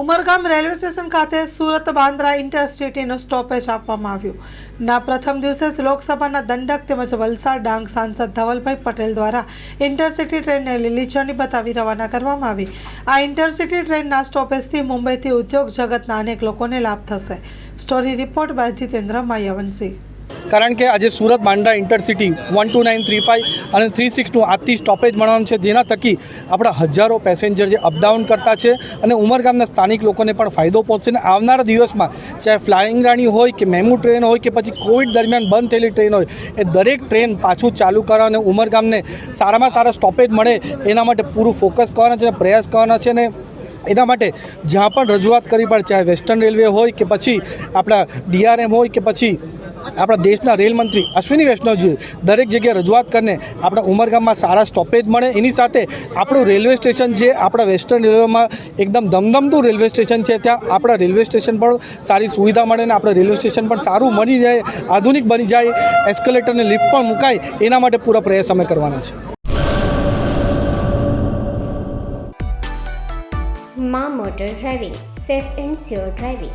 Umargam railway station ખાતે Surat Bandra ઇન્ટરસિટીનું stoppage આપવામાં આવ્યું. ના પ્રથમ દિવસે જ લોકસભાના દંડક તેમજ વલસાડ ડાંગ સાંસદ ધવલભાઈ પટેલ દ્વારા ઇન્ટરસિટી ટ્રેનને લીલી ઝંડી બતાવી રવાના કરવામાં આવી. આ ઇન્ટરસિટી ટ્રેનના સ્ટોપેજથી મુંબઈથી ઉદ્યોગ જગતના અનેક લોકોને લાભ થશે. Story report by Jitendra Mayavanshi. કારણ કે આજે Surat Bandra intercity one two nine three five અને થ્રી સિક્સ ટુ આજથી સ્ટોપેજ મળવાનું છે. જેના થકી આપણા હજારો પેસેન્જર જે અપડાઉન કરતા છે અને ઉમરગામના સ્થાનિક લોકોને પણ ફાયદો પહોંચશે અને આવનારા દિવસમાં ચાહે ફ્લાઇંગ રાણી હોય કે મેમુ ટ્રેન હોય કે પછી કોવિડ દરમિયાન બંધ થયેલી ટ્રેન હોય, એ દરેક ટ્રેન પાછું ચાલુ કરવા અને ઉમરગામને સારામાં સારા સ્ટોપેજ મળે એના માટે પૂરું ફોકસ કરવાના છે અને પ્રયાસ કરવાના છે અને એના માટે જ્યાં પણ રજૂઆત કરવી પડે, ચાહે વેસ્ટર્ન રેલવે હોય કે પછી આપણા ડીઆરએમ હોય કે પછી આપણા દેશના રેલ મંત્રી અશ્વિની વૈષ્ણવજી દરેક જગ્યાએ રજૂઆત કરીને આપણા ઉમરગામમાં સારા સ્ટોપેજ મળે. એની સાથે આપણું રેલવે સ્ટેશન છે, આપણા વેસ્ટર્ન રેલવેમાં એકદમ ધમધમતું રેલવે સ્ટેશન છે. ત્યાં આપણા રેલવે સ્ટેશન પણ સારી સુવિધા મળે ને આપણા રેલવે સ્ટેશન પણ સારું બની જાય, આધુનિક બની જાય, એસ્કેલેટરને લિફ્ટ પણ મુકાય. એના માટે પૂરા પ્રયાસ અમે કરવાના છે. મા motor driving, safe and sure driving.